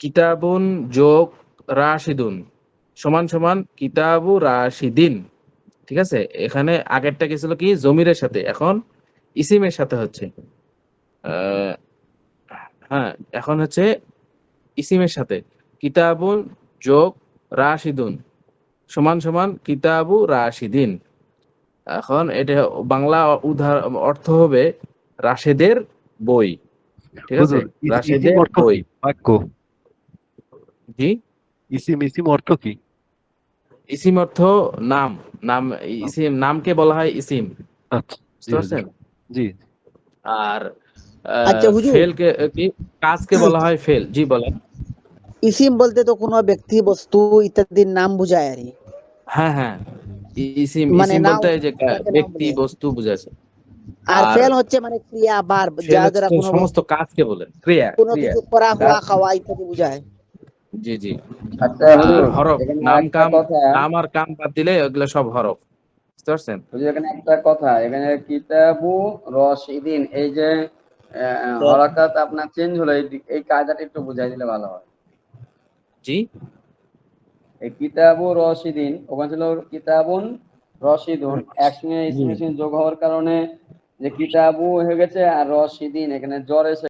কিতাবুন যোগ রাশিদুন। সমান সমান কিতাবু রাশিদিন। ঠিক আছে? এখানে আগেরটা কি ছিল কি? জমিরের সাথে। এখন ইসিমের সাথে হচ্ছে। হ্যাঁ এখন হচ্ছে ইসিমের সাথে। কিতাবুন যোগ রাশিদুন। সমান সমান কিতাবু রাশিদিন। এখন এটা বাংলা উদাহরণ অর্থ হবে রাশেদের বই। ঠিক আছে? রাশেদের বই। বাক্য। জি? ইসিম ইসিম অর্থ কি? ইসিম অর্থ নাম নাম ইসিম নামকে বলা হয় ইসিম। আচ্ছা জি বুঝতে পারছেন? জি আর আচ্ছা, হুজুর। ফেল কি? কাজকে বলা হয় ফেল। জি বলেন। ইসিম বলতে তো কোনো ব্যক্তি বস্তু ইত্যাদির নাম বোঝায় আর কি। হ্যাঁ হ্যাঁ। ইসিম মানে ইসিম বলতে যে ব্যক্তি বস্তু বুঝাচ্ছে আর ফেল হচ্ছে মানে ক্রিয়া বার যা তো কোনো সমস্ত কাজকে বলে ক্রিয়া কোনো কিছু করা হওয়া খাওয়া ইত্যাদি বোঝায়। জি জি। আচ্ছা হরফ নাম কাম নাম আর কাম বাদ দিলে ওগুলো সব হরফ। বুঝতে পারছেন? এখানে একটা কথা এখানে কিতাবু রশিদিন এই যে হরকাত আপনার চেঞ্জ হলো এই কায়দাটা একটু বুঝাই দিলে ভালো হয়। জি। এই কিতাবু রশিদিন ওখানে ছিল কিতাবুন রশিদুন একসঙ্গে যোগ হওয়ার কারণে যে কিতাবু হয়ে গেছে আর রশিদিন এখানে জ্বর এসে